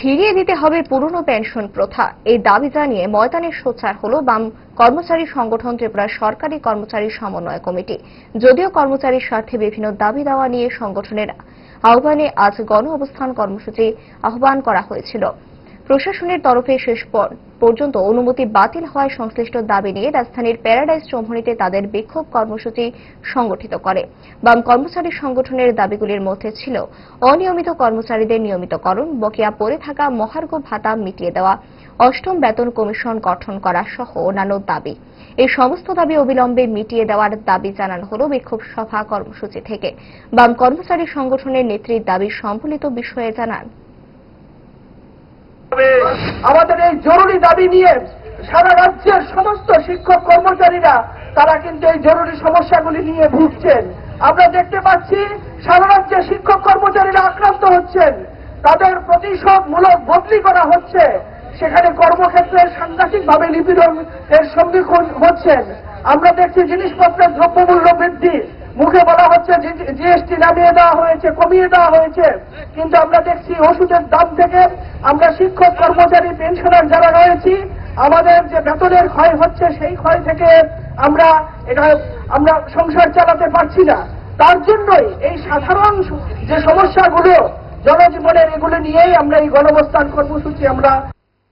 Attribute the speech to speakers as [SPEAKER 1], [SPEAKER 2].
[SPEAKER 1] ফিরিয়ে দিতে হবে পুরনো পেনশন প্রথা। এই দাবি জানিয়ে ময়দানে সোচ্চার হল বাম কর্মচারী সংগঠন ত্রিপুরা সরকারি কর্মচারী সমন্বয় কমিটি। যদিও কর্মচারীর স্বার্থে বিভিন্ন দাবি দাওয়া নিয়ে সংগঠনের আহ্বানে আজ গণ অবস্থান কর্মসূচি আহ্বান করা হয়েছিল। প্রশাসনের তরফে শেষ পর্যন্ত অনুমতি বাতিল হওয়ায় সংশ্লিষ্ট দাবি নিয়ে রাজধানীর প্যারাডাইজ চৌমুহনীতে তাদের বিক্ষোভ কর্মসূচি সংগঠিত করে। বাম কর্মচারী সংগঠনের দাবিগুলির মধ্যে ছিল অনিয়মিত কর্মচারীদের নিয়মিতকরণ, বকেয়া পড়ে থাকা মহার্ঘ ভাতা মিটিয়ে দেওয়া, অষ্টম বেতন কমিশন গঠন করা সহ অন্যান্য দাবি। এই সমস্ত দাবি অবিলম্বে মিটিয়ে দেওয়ার দাবি জানানো হল বিক্ষোভ সভা কর্মসূচি থেকে। বাম কর্মচারী সংগঠনের নেত্রীর দাবি সম্বলিত বিষয়ে জানান।
[SPEAKER 2] আমাদের এই জরুরি দাবি নিয়ে সারা রাজ্যের সমস্ত শিক্ষক কর্মচারীরা, তারা কিন্তু এই জরুরি সমস্যাগুলি নিয়ে ভুগছেন। আমরা দেখতে পাচ্ছি, সারা রাজ্যে শিক্ষক কর্মচারীরা আক্রান্ত হচ্ছেন। তাদের প্রতিশোধমূলক বদলি করা হচ্ছে। সেখানে কর্মক্ষেত্রে সাংঘাতিকভাবে নিপীড়ন এর সম্মুখীন হচ্ছেন। আমরা দেখছি জিনিসপত্রের দ্রব্যমূল্য বৃদ্ধি। জিএসটি নামিয়ে দেওয়া হয়েছে, কমিয়ে দেওয়া হয়েছে। কিন্তু আমরা দেখছি ওষুধের দাম থেকে আমরা শিক্ষক, কর্মচারী পেনশনার যারা রয়েছি, আমাদের যে বেতনের ক্ষয় হচ্ছে, সেই ক্ষয় থেকে আমরা এটা, আমরা সংসার চালাতে পারছি না। তার জন্যই এই সাধারণ যে সমস্যাগুলো জনজীবনের, এগুলো নিয়েই আমরা এই গণবস্থান কর্মসূচি আমরা